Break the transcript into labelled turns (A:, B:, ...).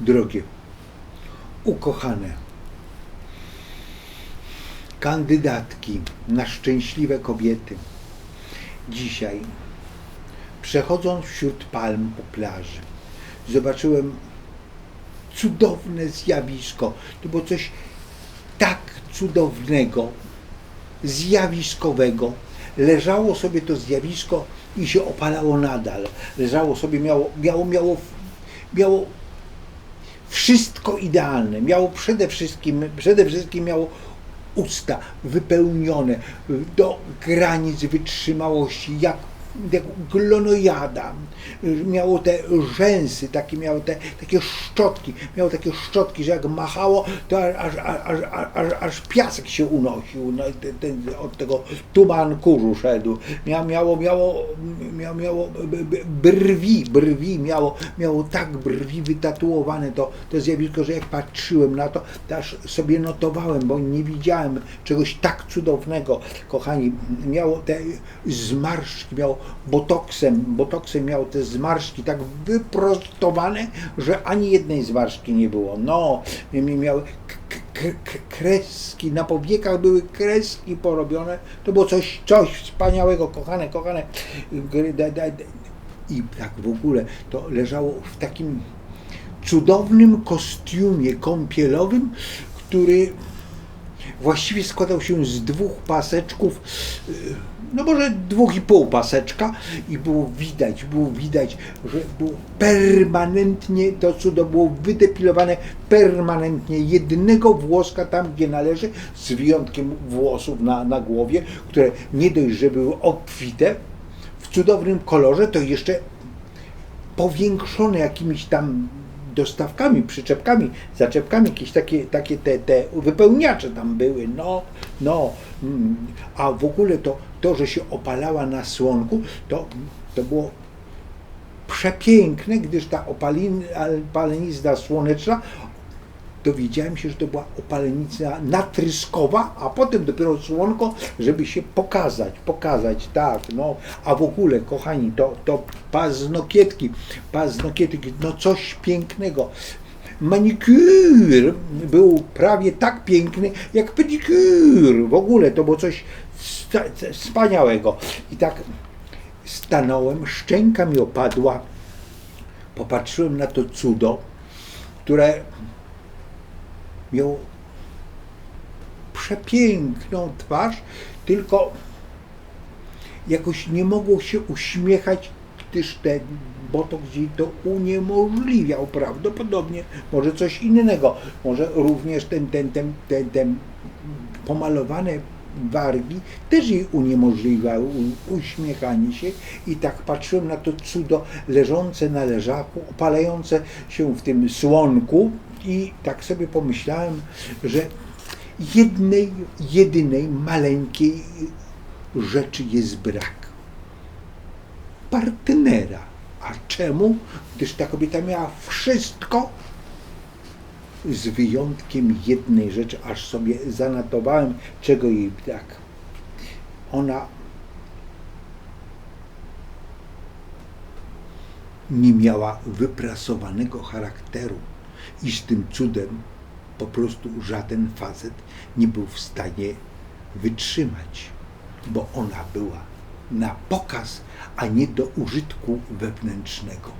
A: Drogie, ukochane, kandydatki na szczęśliwe kobiety, dzisiaj, przechodząc wśród palm po plaży, zobaczyłem cudowne zjawisko. To było coś tak cudownego, zjawiskowego. Leżało sobie to zjawisko i się opalało nadal. Leżało sobie, miało, miało, miało, miało wszystko idealne. Miało przede wszystkim, przede wszystkim miało usta wypełnione do granic wytrzymałości, jak, glonojada. Miało te rzęsy, takie miało te, takie szczotki, miało takie szczotki, że jak machało, to aż, aż, aż, aż, piasek się unosił, no, ten, ten, od tego tuman kurzu szedł. Miało, miało, miało, miało, miało brwi, brwi, miało, miało tak brwi wytatuowane to, to zjawisko, że jak patrzyłem na to, to aż sobie notowałem, bo nie widziałem czegoś tak cudownego, kochani. Miało te zmarszczki, miało botoksem, botoksem miało te zmarszczki tak wyprostowane, że ani jednej zmarszczki nie było. No, miały kreski, na powiekach były kreski porobione. To było coś, coś wspaniałego, kochane, kochane. I tak w ogóle to leżało w takim cudownym kostiumie kąpielowym, który właściwie składał się z dwóch paseczków no może dwóch i pół paseczka i było widać, było widać, że było permanentnie, to cudo było wydepilowane permanentnie jednego włoska tam, gdzie należy, z wyjątkiem włosów na, na głowie, które nie dość, że były obfite, w cudownym kolorze, to jeszcze powiększone jakimiś tam dostawkami, przyczepkami, zaczepkami, jakieś takie, takie te, te wypełniacze tam były, no, no, mm. a w ogóle to, to, że się opalała na słonku, to, to było przepiękne, gdyż ta opalin, opalenizna słoneczna dowiedziałem się, że to była opalenica natryskowa, a potem dopiero słonko, żeby się pokazać, pokazać, tak, no, a w ogóle, kochani, to, to paznokietki, paznokietki, no coś pięknego. Manikur był prawie tak piękny jak pedikur. W ogóle to było coś wspaniałego. I tak stanąłem, szczęka mi opadła, popatrzyłem na to cudo, które miał przepiękną twarz, tylko jakoś nie mogło się uśmiechać, gdyż ten botok gdzieś to uniemożliwiał. Prawdopodobnie, może coś innego, może również ten, ten, ten, ten, ten pomalowane wargi też jej uniemożliwiały uśmiechanie się. I tak patrzyłem na to cudo leżące na leżaku, opalające się w tym słonku, i tak sobie pomyślałem, że jednej, jedynej maleńkiej rzeczy jest brak. Partnera. A czemu? Gdyż ta kobieta miała wszystko, z wyjątkiem jednej rzeczy, aż sobie zanotowałem, czego jej brak. Ona nie miała wyprasowanego charakteru i z tym cudem po prostu żaden facet nie był w stanie wytrzymać, bo ona była na pokaz, a nie do użytku wewnętrznego.